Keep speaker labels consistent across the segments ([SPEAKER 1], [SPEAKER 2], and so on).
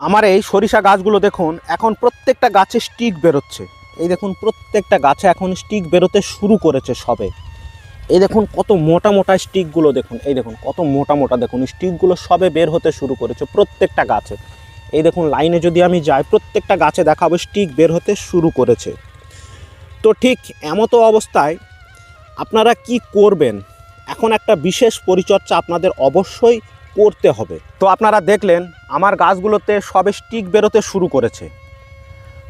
[SPEAKER 1] আমার এই সরিষা গাছগুলো দেখুন, এখন প্রত্যেকটা গাছে স্টিক বেরোচ্ছে। এই দেখুন, প্রত্যেকটা গাছে এখন স্টিক বেরোতে শুরু করেছে সবে। এই দেখুন, কত মোটা মোটা স্টিকগুলো দেখুন, এই দেখুন, কত মোটা মোটা দেখুন, স্টিকগুলো সবে বের হতে শুরু করেছে প্রত্যেকটা গাছে। এই দেখুন, লাইনে যদি আমি যাই, প্রত্যেকটা গাছে দেখাবো স্টিক বের হতে শুরু করেছে। তো ঠিক এমতো অবস্থায় আপনারা কি করবেন? এখন একটা বিশেষ পরিচর্যা আপনাদের অবশ্যই করতে হবে। তো আপনারা দেখলেন, আমার গাছগুলোতে সবে স্টিক বেরোতে শুরু করেছে।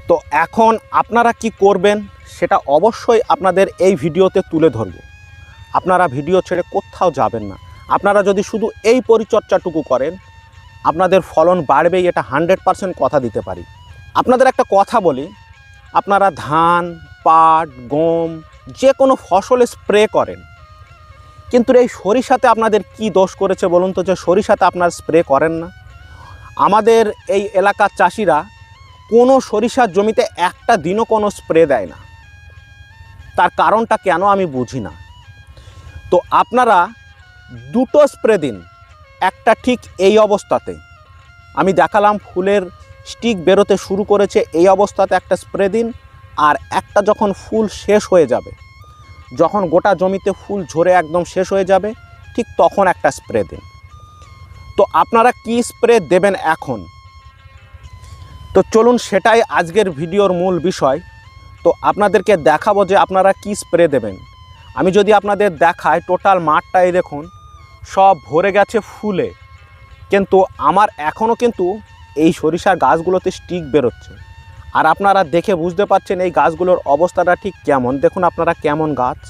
[SPEAKER 1] তো এখন আপনারা কি করবেন, সেটা অবশ্যই আপনাদের এই ভিডিওতে তুলে ধরব। আপনারা ভিডিও ছেড়ে কোথাও যাবেন না। আপনারা যদি শুধু এই পরিচর্যাটুকু করেন, আপনাদের ফলন বাড়বেই, এটা হান্ড্রেড পারসেন্ট কথা দিতে পারি। আপনাদের একটা কথা বলি, আপনারা ধান, পাট, গম যে কোনো ফসলে স্প্রে করেন। কিন্তু এই সরিষাতে আপনাদের কি দোষ করেছে বলুন তো যে সরিষাতে আপনার স্প্রে করেন না? আমাদের এই এলাকার চাষিরা কোনো সরিষার জমিতে একটা দিনও কোনো স্প্রে দেয় না। তার কারণটা কেন আমি বুঝি না। তো আপনারা দুটো স্প্রে দিন, একটা ঠিক এই অবস্থাতে। আমি দেখালাম ফুলের স্টিক বেরোতে শুরু করেছে, এই অবস্থাতে একটা স্প্রে দিন, আর একটা যখন ফুল শেষ হয়ে যাবে যখন গোটা জমিতে ফুল ঝরে একদম শেষ হয়ে যাবে, ঠিক তখন একটা স্প্রে দিন। তো আপনারা কি স্প্রে দেবেন এখন? তো চলুন সেটাই আজকের ভিডিওর মূল বিষয়। তো আপনাদেরকে দেখাবো যে আপনারা কি স্প্রে দেবেন। আমি যদি আপনাদের দেখাই টোটাল মাঠটাই দেখুন, সব ভরে গেছে ফুলে। কিন্তু আমার এখনও কিন্তু এই সরিষার গাছগুলোতে স্টিক বেরোচ্ছে। আর আপনারা দেখে বুঝতে পারছেন এই গাছগুলোর অবস্থাটা ঠিক কেমন। দেখুন আপনারা কেমন গাছ।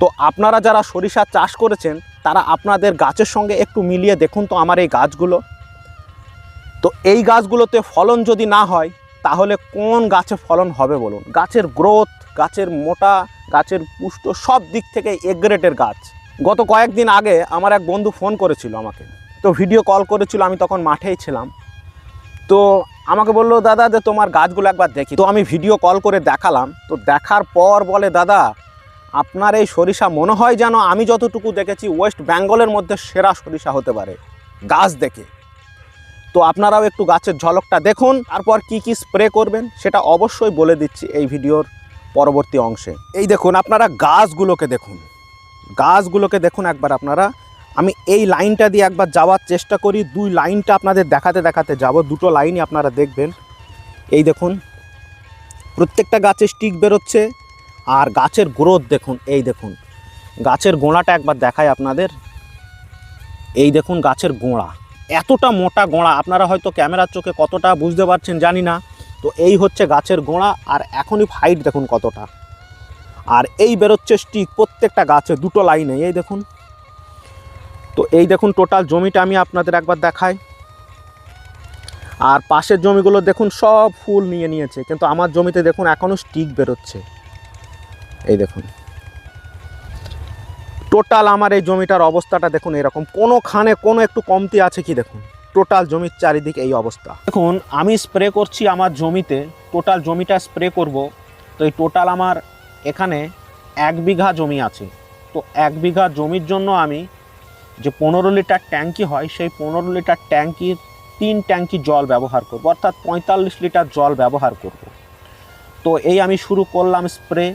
[SPEAKER 1] তো আপনারা যারা সরিষা চাষ করেছেন, তারা আপনাদের গাছের সঙ্গে একটু মিলিয়ে দেখুন তো আমার এই গাছগুলো। তো এই গাছগুলোতে ফলন যদি না হয়, তাহলে কোন গাছে ফলন হবে বলুন? গাছের গ্রোথ, গাছের মোটা, গাছের পুষ্ট সব দিক থেকে এগ্রেটের গাছ। গত কয়েকদিন আগে আমার এক বন্ধু ফোন করেছিল আমাকে। তো ভিডিও কল করেছিল, আমি তখন মাঠেই ছিলাম। তো আমাকে বলল, দাদা, যে তোমার গাছগুলো একবার দেখি। তো আমি ভিডিও কল করে দেখালাম। তো দেখার পর বলে, দাদা, আপনার এই সরিষা মনে হয় যেন আমি যতটুকু দেখেছি ওয়েস্ট বেঙ্গলের মধ্যে সেরা সরিষা হতে পারে, গাছ দেখে। তো আপনারাও একটু গাছের ঝলকটা দেখুন, তারপর কি কি স্প্রে করবেন, সেটা অবশ্যই বলে দিচ্ছি এই ভিডিওর পরবর্তী অংশে। এই দেখুন, আপনারা গাছগুলোকে দেখুন। গাছগুলোকে দেখুন একবার আপনারা। আমি এই লাইনটা দিয়ে একবার যাওয়ার চেষ্টা করি। দুই লাইনটা আপনাদের দেখাতে দেখাতে যাব। দুটো লাইনই আপনারা দেখবেন। এই দেখুন, প্রত্যেকটা গাছে স্টিক বেরোচ্ছে আর গাছের গ্রোথ দেখুন, এই দেখুন। গাছের গোড়াটা একবার দেখায় আপনাদের। এই দেখুন গাছের গোড়া। এতটা মোটা গোড়া, আপনারা হয়তো ক্যামেরার চোখে কতটা বুঝতে পারছেন জানি না। তো এই হচ্ছে গাছের গোড়া আর এখনই হাইট দেখুন কতটা। আর এই বেরোচ্ছে স্টিক প্রত্যেকটা গাছে, দুটো লাইনে। এই দেখুন তো এই দেখুন টোটাল জমিটা আমি আপনাদের একবার দেখাই। আর পাশের জমিগুলো দেখুন সব ফুল নিয়ে নিয়েছে, কিন্তু আমার জমিতে দেখুন এখনও স্টিক বেরোচ্ছে। এই দেখুন। টোটাল আমার এই জমিটার অবস্থাটা দেখুন এরকম। কোনোখানে কোনো একটু কমতি আছে কি দেখুন? টোটাল জমির চারিদিক এই অবস্থা। দেখুন, আমি স্প্রে করছি আমার জমিতে টোটাল জমিটা স্প্রে করব। তো এই টোটাল আমার এখানে এক বিঘা জমি আছে। তো এক বিঘা জমির জন্য আমি যে পনেরো লিটার ট্যাঙ্কি হয়, সেই পনেরো লিটার ট্যাঙ্কির তিন ট্যাঙ্কি জল ব্যবহার করব, অর্থাৎ পঁয়তাল্লিশ লিটার জল ব্যবহার করব। তো এই আমি শুরু করলাম স্প্রে।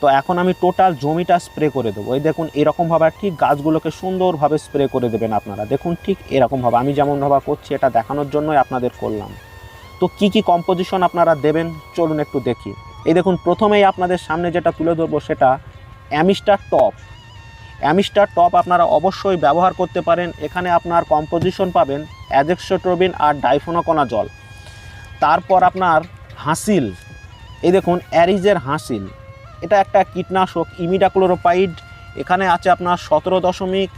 [SPEAKER 1] তো এখন আমি টোটাল জমিটা স্প্রে করে দেবো। এই দেখুন, এরকমভাবে ঠিক গাছগুলোকে সুন্দরভাবে স্প্রে করে দেবেন আপনারা। দেখুন, ঠিক এরকমভাবে। আমি যেমনভাবে করছি, এটা দেখানোর জন্যই আপনাদের করলাম। তো কি কি কম্পোজিশন আপনারা দেবেন? চলুন একটু দেখি। এই দেখুন, প্রথমেই আপনাদের সামনে যেটা তুলে ধরবো, সেটা অ্যামিস্টার টপ। অ্যামিস্টার টপ আপনারা অবশ্যই ব্যবহার করতে পারেন। এখানে আপনার কম্পোজিশন পাবেন অ্যাজেক্সোট্রোবিন আর ডাইফোনোকোনা জল তারপর আপনার হাসিল। এই দেখুন, অ্যারিজের হাসিল। এটা একটা কীটনাশক ইমিডাক্লোরোপাইড এখানে আছে আপনার সতেরো দশমিক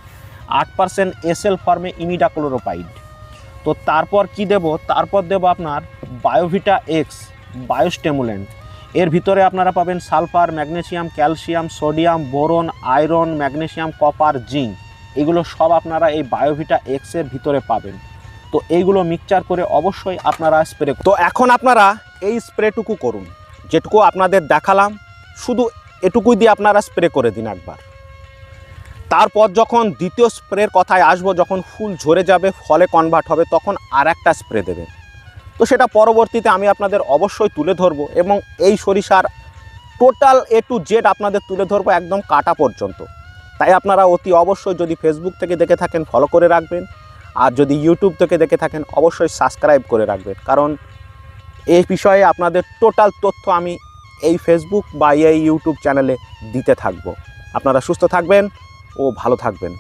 [SPEAKER 1] আট পার্সেন্ট এসএল ফর্মে ইমিডাক্লোরোপাইড তো তারপর কি দেব? তারপর দেব আপনার বায়োভিটা এক্স বায়োস্টেমুলেন্ট এর ভিতরে আপনারা পাবেন sulphur, magnesium, calcium, sodium, boron, iron, magnesium, copper, zinc. এগুলো সব আপনারা এই বায়োভিটা এক্সের ভিতরে পাবেন। তো এইগুলো মিক্সচার করে অবশ্যই আপনারা স্প্রে তো এখন আপনারা এই স্প্রেটুকু করুন। যেটুকু আপনাদের দেখালাম, শুধু এটুকুই দিয়ে আপনারা স্প্রে করে দিন একবার। তারপর যখন দ্বিতীয় স্প্রের কথায় আসব, যখন ফুল ঝরে যাবে, ফলে কনভার্ট হবে, তখন আর একটা স্প্রে দেবেন। তো সেটা পরবর্তীতে আমি আপনাদের অবশ্যই তুলে ধরবো এবং এই সরিষার টোটাল এ টু জেড আপনাদের তুলে ধরবো একদম কাটা পর্যন্ত। তাই আপনারা অতি অবশ্যই যদি ফেসবুক থেকে দেখে থাকেন ফলো করে রাখবেন। আর যদি ইউটিউব থেকে দেখে থাকেন, অবশ্যই সাবস্ক্রাইব করে রাখবেন। কারণ এই বিষয়ে আপনাদের টোটাল তথ্য আমি এই ফেসবুক বা এই ইউটিউব চ্যানেলে দিতে থাকব। আপনারা সুস্থ থাকবেন ও ভালো থাকবেন।